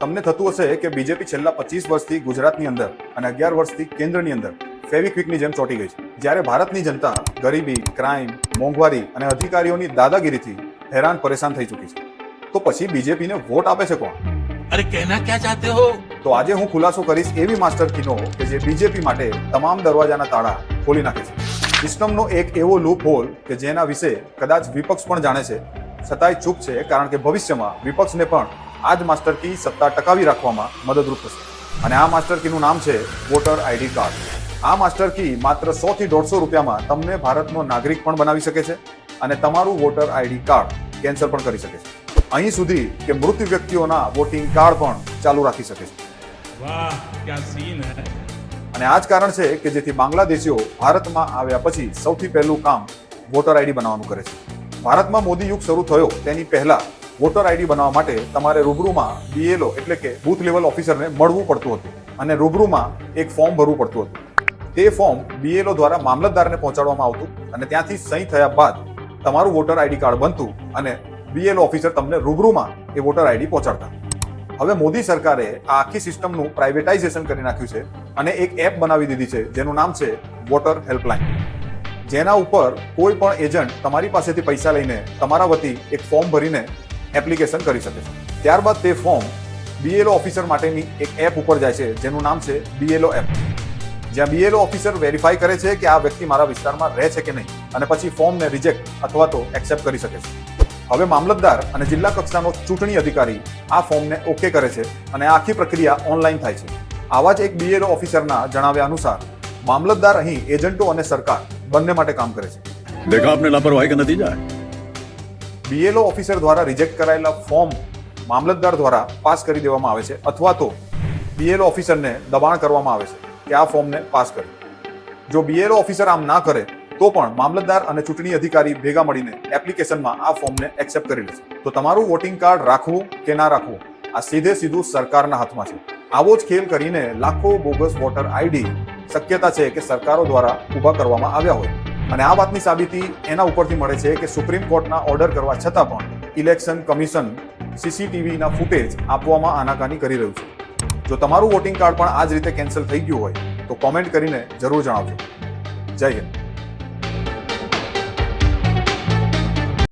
તમને થતું હશે કે બીજેપી છેલ્લા પચીસ વર્ષથી ગુજરાતની અંદર અને અગિયાર વર્ષથી કેન્દ્રની અંદર ફેવિક્વિકની જેમ ચોંટી ગઈ છે. જ્યારે ભારતની જનતા ગરીબી ક્રાઇમ મોંઘવારી અને અધિકારીઓની દાદાગીરીથી હેરાન પરેશાન થઈ ચૂકી છે. તો પછી બીજેપીને વોટ આપે છે કોણ? અરે કહેના ક્યાં ચાહતે હો? તો આજે હું ખુલાસો કરીશ એવી માસ્ટર કીનો કે જે બીજેપી માટે તમામ દરવાજાના તાળા ખોલી નાખે છે. સિસ્ટમનો એક એવો લૂપ હોલ કે જેના વિશે કદાચ વિપક્ષ પણ જાણે છે છતાંય ચૂપ છે કારણ કે ભવિષ્યમાં વિપક્ષને પણ આ જ માસ્ટર કી સત્તા ટકાવી રાખવામાં મદદરૂપ થશે. અને આ માસ્ટર કીનું નામ છે વોટર આઈડી કાર્ડ. આ માસ્ટર કી માત્ર સો થી દોઢસો રૂપિયામાં તમને ભારતનો નાગરિક પણ બનાવી શકે છે અને તમારું વોટર આઈડી કાર્ડ કેન્સલ પણ કરી શકે છે. અહીં સુધી કે મૃત્યુ વ્યક્તિઓના વોટિંગ કાર્ડ પણ ચાલુ રાખી શકે છે. અને આ જ કારણ છે કે જેથી બાંગ્લાદેશીઓ ભારતમાં આવ્યા પછી સૌથી પહેલું કામ વોટર આઈડી બનાવવાનું કરે છે. ભારતમાં મોદી યુગ શરૂ થયો તેની પહેલા વોટર આઈડી બનાવવા માટે તમારે રૂબરૂમાં બીએલઓ એટલે કે બૂથ લેવલ ઓફિસરને મળવું પડતું હતું અને રૂબરૂમાં એક ફોર્મ ભરવું પડતું હતું. તે ફોર્મ બીએલઓ દ્વારા મામલતદારને પહોંચાડવામાં આવતું અને ત્યાંથી સહી થયા બાદ તમારું વોટર આઈડી કાર્ડ બનતું અને બીએલઓ ઓફિસર તમને રૂબરૂમાં એ વોટર આઈડી પહોંચાડતા. હવે મોદી સરકારે આ આખી સિસ્ટમનું પ્રાઇવેટાઇઝેશન કરી નાખ્યું છે અને એક એપ બનાવી દીધી છે જેનું નામ છે વોટર હેલ્પલાઇન. જેના ઉપર કોઈ પણ એજન્ટ તમારી પાસેથી પૈસા લઈને તમારા વતી એક ફોર્મ ભરીને એપ્લિકેશન કરી શકે છે. ત્યારબાદ તે ફોર્મ બીએલઓ ઓફિસર માટેની એક એપ ઉપર જાય છે, જેનું નામ છે બીએલઓ એપ. જ્યાં બીએલઓ ઓફિસર વેરીફાઈ કરે છે કે આ વ્યક્તિ મારા વિસ્તારમાં રહે છે કે નહીં, અને પછી ફોર્મને રિજેક્ટ અથવા તો એક્સેપ્ટ કરી શકે છે. હવે મામલતદાર અને જિલ્લા કક્ષાનો ચૂંટણી અધિકારી આ ફોર્મને ઓકે કરે છે અને આખી પ્રક્રિયા ઓનલાઈન થાય છે. આવા જ એક બીએલઓ ઓફિસરના જણાવ્યા અનુસાર, મામલતદાર અહીં એજન્ટો અને સરકાર બંને માટે કામ કરે છે. દેખા આપને લાપરવાહી કે નતીજા બીએલઓ ઓફિસર દ્વારા રિજેક્ટ કરાયેલા ફોર્મ મામલતદાર દ્વારા પાસ કરી દેવામાં આવે છે અથવા તો બીએલઓ ઓફિસરને દબાણ કરવામાં આવે છે કે આ ફોર્મને પાસ કરે જો બીએલઓ ઓફિસર આમ ના કરે તો પણ મામલતદાર અને ચૂંટણી અધિકારી ભેગા મળીને એપ્લિકેશનમાં આ ફોર્મને એક્સેપ્ટ કરી લેશે તો તમારું વોટિંગ કાર્ડ રાખવું કે ના રાખવું આ સીધે સીધું સરકારના હાથમાં છે। આવો જ ખેલ કરીને લાખો બોગસ વોટર આઈડી શક્યતા છે કે સરકારો દ્વારા ઊભા કરવામાં આવ્યા હોય. અને આ વાતની સાબિતી એના ઉપરથી મળે છે કે સુપ્રીમ કોર્ટના ઓર્ડર કરવા છતાં પણ ઇલેક્શન કમિશન સીસીટીવીના ફૂટેજ આપવામાં આનાકાની કરી રહ્યું છે. જો તમારું વોટિંગ કાર્ડ પણ આ જ રીતે કેન્સલ થઈ ગયું હોય, તો કોમેન્ટ કરીને જરૂર જણાવજો. જય હિન્દ.